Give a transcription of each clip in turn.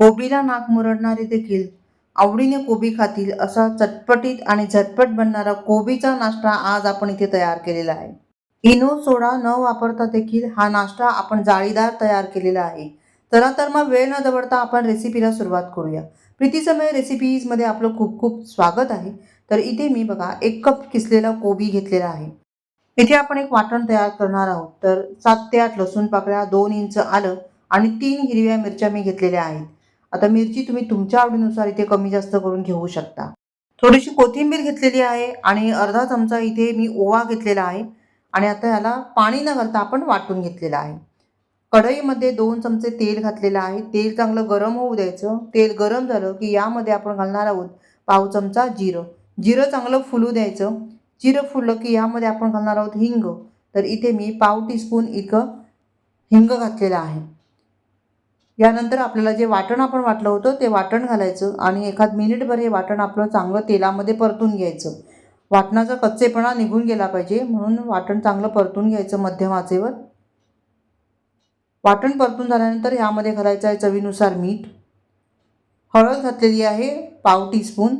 कोबीला नाक मुरडणारे देखील आवडीने कोबी खातील असा चटपटीत आणि झटपट बनणारा कोबीचा नाश्ता आज आपण इथे तयार केलेला आहे. इनो सोडा न वापरता देखील हा नाश्ता आपण जाळीदार तयार केलेला आहे. चला तर मग वेळ न दवडता आपण रेसिपीला सुरुवात करूया. प्रीतीसमय रेसिपीजमध्ये आपलं खूप खूप स्वागत आहे. तर इथे मी बघा एक कप किसलेला कोबी घेतलेला आहे. इथे आपण एक वाटण तयार करणार आहोत. तर सात ते आठ लसूण पाकळ्या दोन इंच आलं आणि तीन हिरव्या मिरच्या मी घेतलेल्या आहेत. आता मिरची तुम्ही तुमच्या आवडीनुसार इथे कमी जास्त करून घेऊ शकता. थोडीशी कोथिंबीर घेतलेली आहे आणि अर्धा चमचा इथे मी ओवा घेतलेला आहे आणि आता याला पाणी न घालता आपण वाटून घेतलेलं आहे. कढईमध्ये दोन चमचे तेल घातलेलं आहे. तेल चांगलं गरम होऊ द्यायचं. तेल गरम झालं की यामध्ये आपण घालणार आहोत पाव चमचा जिरं. जिरं चांगलं फुलू द्यायचं. जिरं फुललं की यामध्ये आपण घालणार आहोत हिंग. तर इथे मी पाव टीस्पून इतकं हिंग घातलेलं आहे. यानंतर आपल्याला जे वाटण आपण वाटलं होतं ते वाटण घालायचं आणि एखाद मिनिटभर हे वाटण आपलं चांगलं तेलामध्ये परतून घ्यायचं. वाटणाचा कच्चेपणा निघून गेला पाहिजे म्हणून वाटण चांगलं परतून घ्यायचं मध्यम आचेवर वाटण परतून झाल्यानंतर ह्यामध्ये घालायचं आहे चवीनुसार मीठ. हळद घातलेली आहे पाव टीस्पून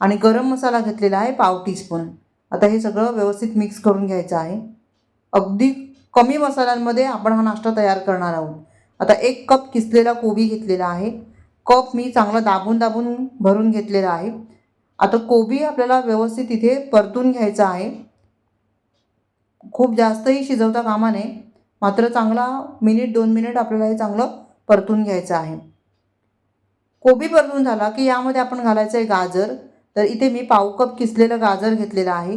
आणि गरम मसाला घेतलेला आहे पाव टीस्पून. आता हे सगळं व्यवस्थित मिक्स करून घ्यायचं आहे. अगदी कमी मसाल्यांमध्ये आपण हा नाश्ता तयार करणार आहोत. आता एक कप किसलेला कोबी घेतलेला आहे. कप मी चांगला दाबून दाबून भरून घेतलेला आहे. आता कोबी आपल्याला व्यवस्थित इथे परतून घ्यायचा आहे. खूप जास्तही शिजवता कामा नये. मात्र चांगला मिनिट दोन मिनिट आपल्याला हे चांगलं परतून घ्यायचं आहे. कोबी परतून झाला की यामध्ये आपण घालायचं आहे गाजर. तर इथे मी पाव कप किसलेलं गाजर घेतलेलं आहे.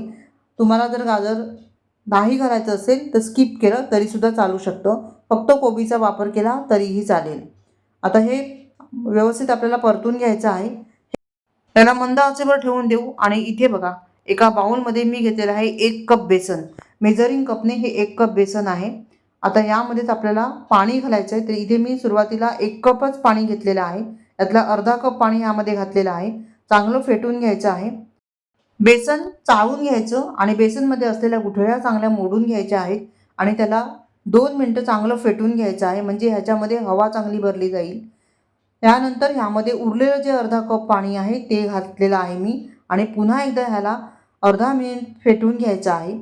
तुम्हाला जर गाजर नाही घालायचं असेल तर स्किप केलं तरीसुद्धा चालू शकतं. फक्त कोबीचा वापर केला तरीही चालेल. आता हे व्यवस्थित आपल्याला परतून घ्यायचं आहे. त्याला मंद आचेवर ठेवून देऊ आणि इथे बघा एका बाउलमध्ये मी घेतलेलं आहे एक कप बेसन. मेजरिंग कपने हे एक कप बेसन आहे. आता यामध्येच आपल्याला पाणी घालायचं आहे. तर इथे मी सुरुवातीला एक कपच पाणी घेतलेलं आहे. यातला अर्धा कप पाणी यामध्ये घातलेलं आहे. चांगलं फेटून घ्यायचं आहे. बेसन चाळून घ्यायचं आणि बेसनमध्ये असलेल्या गुठळ्या चांगल्या मोडून घ्यायच्या आहेत आणि त्याला दोन मिनटं चांगलं फेटून घ्यायचं आहे म्हणजे ह्याच्यामध्ये हवा चांगली भरली जाईल. त्यानंतर ह्यामध्ये उरलेलं जे अर्धा कप पाणी आहे ते घातलेलं आहे मी. आणि पुन्हा एकदा ह्याला अर्धा मिनिट फेटून घ्यायचं आहे.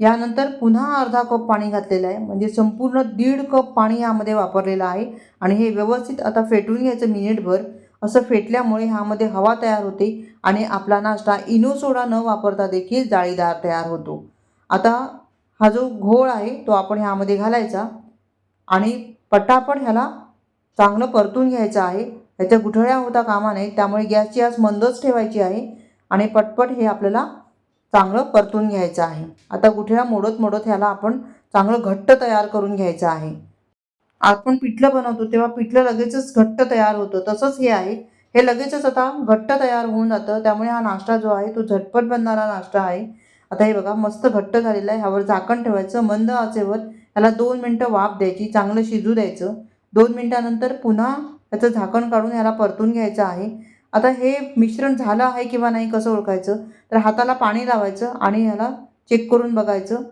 यानंतर पुन्हा अर्धा कप पाणी घातलेलं आहे म्हणजे संपूर्ण दीड कप पाणी ह्यामध्ये वापरलेलं आहे. आणि हे व्यवस्थित आता फेटून घ्यायचं मिनिटभर. असं फेटल्यामुळे ह्यामध्ये हवा तयार होते आणि आपला नाश्ता इनो सोडा न वापरता देखील जाळीदार तयार होतो. आता हा जो घोळ आहे तो आपण ह्यामध्ये घालायचा आणि पटापट ह्याला चांगलं परतून घ्यायचं आहे. ह्याच्या गुठळ्या होता कामा नये त्यामुळे गॅसची आज मंदच ठेवायची आहे आणि पटपट हे आपल्याला चांगलं परतून घ्यायचं आहे. आता गुठळ्या मोडत मोडत ह्याला आपण चांगलं घट्ट तयार करून घ्यायचं आहे. आपण पिठलं बनवतो तेव्हा पिठलं लगेचच घट्ट तयार होतं. तसंच हे आहे. हे लगेचच आता घट्ट तयार होऊन जातं. त्यामुळे हा नाश्ता जो आहे तो झटपट बनणारा नाश्ता आहे. आता हे बघा मस्त घट्ट झालेलं आहे. ह्यावर झाकण ठेवायचं मंद आचेवर ह्याला दोन मिनटं वाफ द्यायची चांगलं शिजू द्यायचं. दोन मिनटानंतर पुन्हा त्याचं झाकण काढून ह्याला परतून घ्यायचं आहे. आता हे मिश्रण झालं आहे किंवा नाही कसं ओळखायचं? तर हाताला पाणी लावायचं आणि ह्याला चेक करून बघायचं.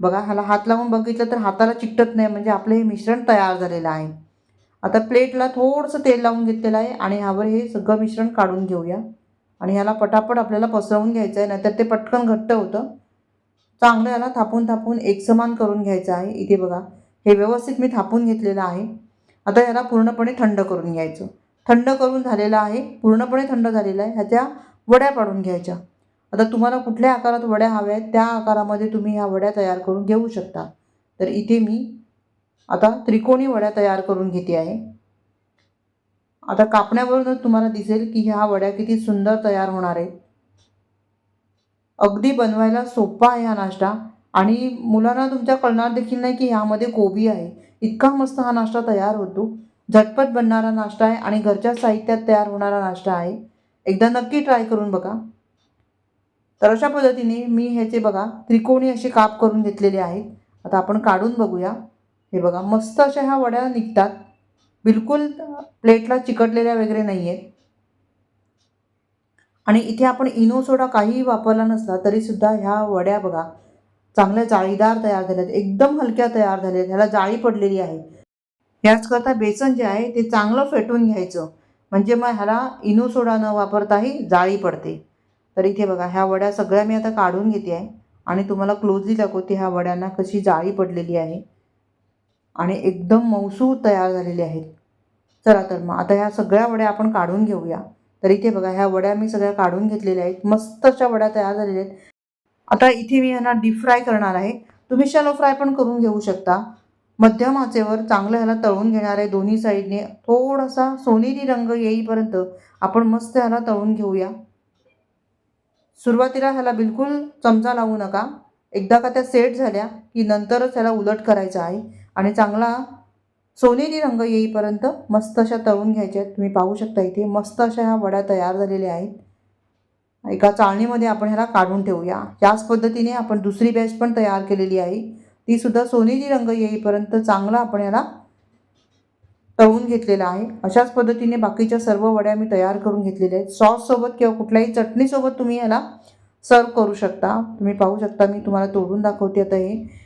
बघा ह्याला हात लावून बघितलं तर हाताला चिकटत नाही म्हणजे आपलं हे मिश्रण तयार झालेलं आहे. आता प्लेटला थोडंसं तेल लावून घेतलेलं आहे आणि ह्यावर हे सगळं मिश्रण काढून घेऊया. आणि ह्याला पटापट आपल्याला पसरवून घ्यायचं आहे नाहीतर ते पटकन घट्ट होतं. चांगलं याला थापून थापून एकसमान करून घ्यायचं आहे. इथे बघा हे व्यवस्थित मी थापून घेतलेलं आहे. आता याला पूर्णपणे थंड करून घ्यायचं. थंड करून झालेलं आहे पूर्णपणे थंड झालेलं आहे. ह्याच्या वड्या पाडून घ्यायच्या. आता तुम्हाला कुठल्या आकारात वड्या हव्या आहेत त्या आकारामध्ये तुम्ही ह्या वड्या तयार करून घेऊ शकता. तर इथे मी आता त्रिकोणी वड्या तयार करून घेते आहे. आता कापण्यावरूनच तुम्हाला दिसेल की ह्या वड्या किती सुंदर तयार होणार आहेत. अगदी बनवायला सोपा आहे हा नाश्ता आणि मुलांना तुमच्या कळणार देखील नाही की ह्यामध्ये कोबी आहे. इतका मस्त हा नाश्ता तयार होतो. झटपट बनणारा नाश्ता आहे आणि घरच्या साहित्यात तयार होणारा नाश्ता आहे. एकदा नक्की ट्राय करून बघा. तर अशा पद्धतीने मी ह्याचे बघा त्रिकोणी असे काप करून घेतलेले आहेत आता आपण काढून बघूया. हे बघा मस्त अशा ह्या वड्या निघतात. बिलकुल प्लेटला चिकटलेल्या वगैरे नाही आहेत आणि इथे आपण इनो सोडा काहीही वापरला नसला तरीसुद्धा ह्या वड्या बघा चांगल्या जाळीदार तयार झाल्यात एकदम हलक्या तयार झाल्या ह्याला जाळी पडलेली आहे. याचकरता बेसन जे आहे ते चांगलं फेटून घ्यायचं म्हणजे मग ह्याला इनो सोडा न वापरताही जाळी पडते. तर इथे बघा ह्या वड्या सगळ्या मी आता काढून घेते आहे. आणि तुम्हाला क्लोजली दाखवते ह्या वड्यांना कशी जाळी पडलेली आहे. आणि एकदम मौसूद तयार झालेले आहेत. चला तर मग आता ह्या सगळ्या वड्या आपण काढून घेऊया. तर इथे बघा ह्या वड्या मी सगळ्या काढून घेतलेल्या आहेत. मस्त अशा वड्या तयार झालेल्या आहेत. आता इथे मी ह्यांना डीप फ्राय करणार आहे. तुम्ही शॅलो फ्राय पण करून घेऊ शकता. मध्यम आचेवर चांगलं ह्याला तळून घेणार आहे दोन्ही साईडने. थोडासा सोनेरी रंग येईपर्यंत आपण मस्त ह्याला तळून घेऊया. सुरुवातीला ह्याला बिलकुल चमचा लावू नका. एकदा का त्या सेट झाल्या की नंतरच ह्याला उलट करायचं आहे. आणि चांगला सोनेरी रंग येईपर्यंत मस्त अशा तळून घ्यायच्या आहेत. तुम्ही पाहू शकता इथे मस्त अशा ह्या वड्या तयार झालेल्या आहेत. एका चाळणीमध्ये आपण ह्याला काढून ठेवूया. याच पद्धतीने आपण दुसरी बॅच पण तयार केलेली आहे. तीसुद्धा सोनेरी रंग येईपर्यंत चांगला आपण ह्याला तळून घेतलेला आहे. अशाच पद्धतीने बाकीच्या सर्व वड्या मी तयार करून घेतलेल्या आहेत. सॉससोबत किंवा कुठल्याही चटणीसोबत तुम्ही ह्याला सर्व करू शकता. तुम्ही पाहू शकता मी तुम्हाला तोडून दाखवते आता हे.